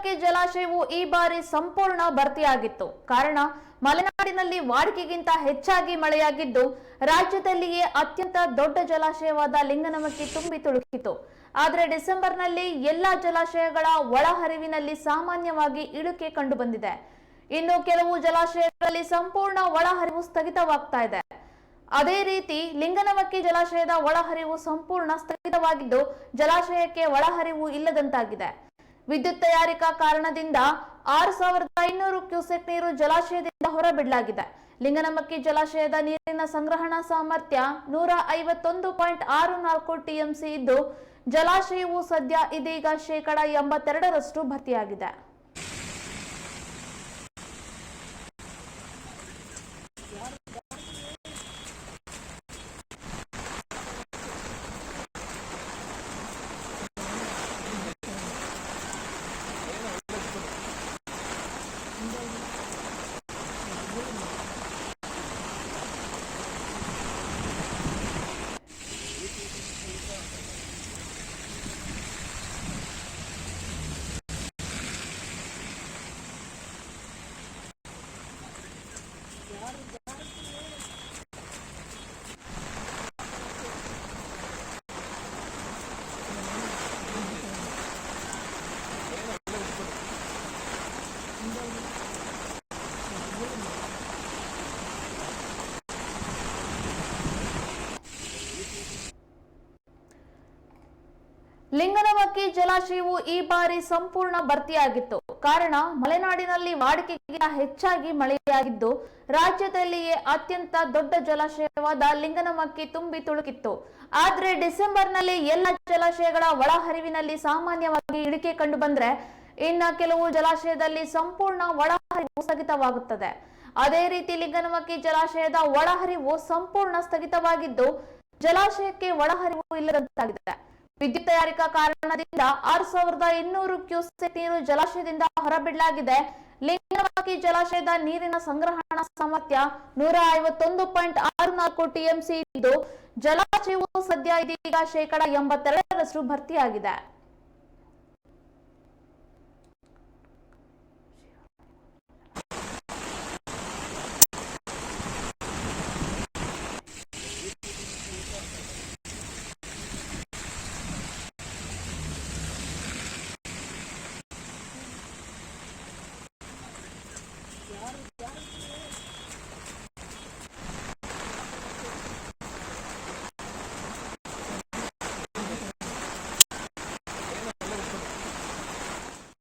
ಲಿಂಗನಮಕ್ಕಿ ಜಲಾಶಯವು ಈ ಬಾರಿ ಸಂಪೂರ್ಣ ಭರ್ತಿಯಾಗಿತ್ತು. ಕಾರಣ, ಮಲೆನಾಡಿನಲ್ಲಿ ವಾಡಿಕೆಗಿಂತ ಹೆಚ್ಚಾಗಿ ಮಳೆಯಾಗಿದ್ದು, ರಾಜ್ಯದಲ್ಲಿಯೇ ಅತ್ಯಂತ ದೊಡ್ಡ ಜಲಾಶಯವಾದ ಲಿಂಗನಮಕ್ಕಿ ತುಂಬಿ ತುಳುಕಿತು ಆದರೆ ಡಿಸೆಂಬರ್ನಲ್ಲಿ ಎಲ್ಲಾ ಜಲಾಶಯಗಳ ಒಳಹರಿವಿನಲ್ಲಿ ಸಾಮಾನ್ಯವಾಗಿ ಇಳುಕೆ ಕಂಡುಬಂದಿದೆ. ಇನ್ನು ಕೆಲವು ಜಲಾಶಯಗಳಲ್ಲಿ ಸಂಪೂರ್ಣ ಒಳಹರಿವು ಸ್ಥಗಿತವಾಗ್ತಾ ಇದೆ. ಅದೇ ರೀತಿ, ಲಿಂಗನಮಕ್ಕಿ ಜಲಾಶಯದ ಒಳಹರಿವು ಸಂಪೂರ್ಣ ಸ್ಥಗಿತವಾಗಿದ್ದು, ಜಲಾಶಯಕ್ಕೆ ಒಳಹರಿವು ಇಲ್ಲದಂತಾಗಿದೆ. ವಿದ್ಯುತ್ ತಯಾರಿಕಾ ಕಾರಣದಿಂದ ಆರು ಸಾವಿರದ ಐನೂರು ಕ್ಯೂಸೆಕ್ ನೀರು ಜಲಾಶಯದಿಂದ ಹೊರಬಿಡಲಾಗಿದೆ. ಲಿಂಗನಮಕ್ಕಿ ಜಲಾಶಯದ ನೀರಿನ ಸಂಗ್ರಹಣಾ ಸಾಮರ್ಥ್ಯ ನೂರ ಐವತ್ತೊಂದು ಪಾಯಿಂಟ್ ಆರು ನಾಲ್ಕು ಟಿಎಂಸಿ ಇದ್ದು, ಜಲಾಶಯವು ಸದ್ಯ ಇದೀಗ ಶೇಕಡಾ ಎಂಬತ್ತೆರಡರಷ್ಟು ಭರ್ತಿಯಾಗಿದೆ. 안녕. ಲಿಂಗನಮಕ್ಕಿ ಜಲಾಶಯವು ಈ ಬಾರಿ ಸಂಪೂರ್ಣ ಭರ್ತಿಯಾಗಿತ್ತು. ಕಾರಣ, ಮಲೆನಾಡಿನಲ್ಲಿ ವಾಡಿಕೆಗಿಂತ ಹೆಚ್ಚಾಗಿ ಮಳೆಯಾಗಿದ್ದು, ರಾಜ್ಯದಲ್ಲಿಯೇ ಅತ್ಯಂತ ದೊಡ್ಡ ಜಲಾಶಯವಾದ ಲಿಂಗನಮಕ್ಕಿ ತುಂಬಿ ತುಳುಕಿತ್ತು. ಆದ್ರೆ, ಡಿಸೆಂಬರ್ನಲ್ಲಿ ಎಲ್ಲ ಜಲಾಶಯಗಳ ಒಳಹರಿವಿನಲ್ಲಿ ಸಾಮಾನ್ಯವಾಗಿ ಇಳಿಕೆ ಕಂಡು ಬಂದ್ರೆ ಇನ್ನ ಕೆಲವು ಜಲಾಶಯದಲ್ಲಿ ಸಂಪೂರ್ಣ ಒಳಹರಿವು ಸ್ಥಗಿತವಾಗುತ್ತದೆ. ಅದೇ ರೀತಿ ಲಿಂಗನಮಕ್ಕಿ ಜಲಾಶಯದ ಒಳಹರಿವು ಸಂಪೂರ್ಣ ಸ್ಥಗಿತವಾಗಿದ್ದು, ಜಲಾಶಯಕ್ಕೆ ಒಳಹರಿವು ಇಲ್ಲದಂತಾಗಿದೆ. ವಿದ್ಯುತ್ ತಯಾರಿಕಾ ಕಾರಣದಿಂದ ಆರು ಸಾವಿರದ ಇನ್ನೂರು ಕ್ಯೂಸೆಕ್ ನೀರು ಜಲಾಶಯದಿಂದ ಹೊರಬಿಡಲಾಗಿದೆ. ಲಿಂಗವಾಕಿ ಜಲಾಶಯದ ನೀರಿನ ಸಂಗ್ರಹಣಾ ಸಾಮರ್ಥ್ಯ ನೂರ ಐವತ್ತೊಂದು ಪಾಯಿಂಟ್ ಆರು ನಾಲ್ಕು ಟಿಎಂಸಿ ಇದ್ದು ಜಲಾಶಯವು ಸದ್ಯ ಇದೀಗ ಶೇಕಡಾ ಎಂಬತ್ತೆರಡರಷ್ಟು ಭರ್ತಿಯಾಗಿದೆ.